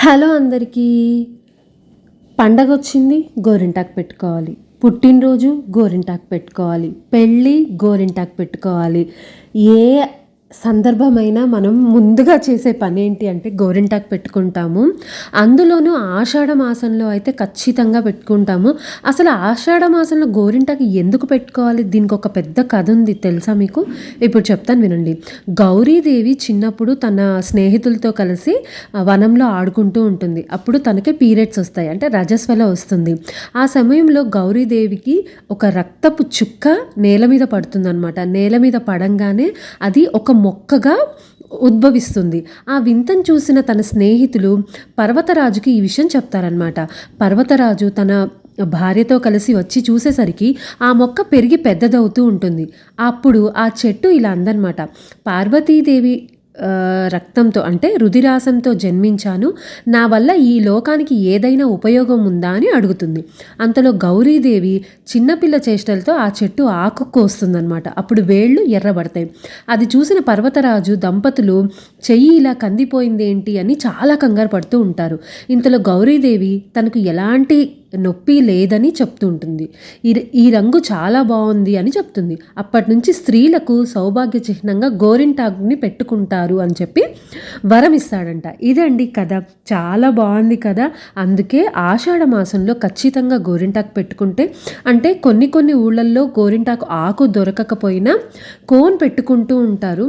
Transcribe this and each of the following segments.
Hello అందరికీ. పండగ వచ్చింది గోరింటాకు పెట్టుకోవాలి. పుట్టినరోజు గోరింటాకు పెట్టుకోవాలి. పెళ్ళి గోరింటాకు పెట్టుకోవాలి. ఏ సందర్భమైన మనం ముందుగా చేసే పని ఏంటి అంటే గోరింటాకు పెట్టుకుంటాము. అందులోనూ ఆషాఢ మాసంలో అయితే ఖచ్చితంగా పెట్టుకుంటాము. అసలు ఆషాఢ మాసంలో గోరింటాకు ఎందుకు పెట్టుకోవాలి? దీనికి ఒక పెద్ద కథ ఉంది తెలుసా మీకు? ఇప్పుడు చెప్తాను వినండి. గౌరీదేవి చిన్నప్పుడు తన స్నేహితులతో కలిసి వనంలో ఆడుకుంటూ ఉంటుంది. అప్పుడు తనకి పీరియడ్స్ వస్తాయి అంటే రజస్వల వస్తుంది. ఆ సమయంలో గౌరీదేవికి ఒక రక్తపు చుక్క నేల మీద పడుతుందనమాట నేల మీద పడంగానే అది ఒక మొక్కగా ఉద్భవిస్తుంది. ఆ వింతను చూసిన తన స్నేహితులు పర్వతరాజుకి ఈ విషయం చెప్తారనమాట పర్వతరాజు తన భార్యతో కలిసి వచ్చి చూసేసరికి ఆ మొక్క పెరిగి పెద్దదవుతూ ఉంటుంది. అప్పుడు ఆ చెట్టు ఇలా అందనమాట పార్వతీదేవి రక్తంతో అంటే రుధిరాసంతో జన్మించాను. నా వల్ల ఈ లోకానికి ఏదైనా ఉపయోగం ఉందా అని అడుగుతుంది. అంతలో గౌరీదేవి చిన్నపిల్ల చేష్టలతో ఆ చెట్టు ఆకు కోస్తుందన్నమాట అప్పుడు వేళ్ళు ఎర్రబడతాయి. అది చూసిన పర్వతరాజు దంపతులు చెయ్యి ఇలా కందిపోయింది ఏంటి అని చాలా కంగారు పడుతూ ఉంటారు. ఇంతలో గౌరీదేవి తనకు ఎలాంటి నొప్పి లేదని చెప్తూ ఉంటుంది ఈ ఈ రంగు చాలా బాగుంది అని చెప్తుంది. అప్పటి నుంచి స్త్రీలకు సౌభాగ్య చిహ్నంగా గోరింటాకుని పెట్టుకుంటారు అని చెప్పి వరం ఇస్తాడంట ఇదండి కథ. చాలా బాగుంది కదా అందుకే ఆషాఢ మాసంలో ఖచ్చితంగా గోరింటాకు పెట్టుకుంటే అంటే కొన్ని కొన్ని ఊళ్ళల్లో గోరింటాకు ఆకు దొరకకపోయినా కోన్ పెట్టుకుంటూ ఉంటారు.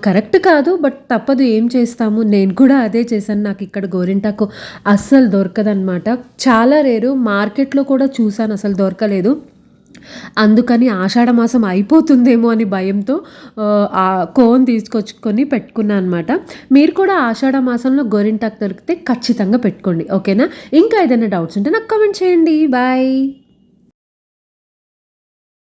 కరెక్ట్ కాదు బట్ తప్పదు ఏం చేస్తాము. నేను కూడా అదే చేశాను. నాకు ఇక్కడ గోరింటాకు అస్సలు దొరకదనమాట చాలా రేరు మార్కెట్లో కూడా చూశాను అసలు దొరకలేదు. అందుకని ఆషాఢ మాసం అయిపోతుందేమో అని భయంతో ఆ, కోన్ తీసుకొచ్చుకొని పెట్టుకున్నాను అనమాట మీరు కూడా ఆషాఢ మాసంలో గోరింటాకు దొరికితే ఖచ్చితంగా పెట్టుకోండి ఓకేనా? ఇంకా ఏదైనా డౌట్స్ ఉంటే నాకు కామెంట్ చేయండి. బాయ్!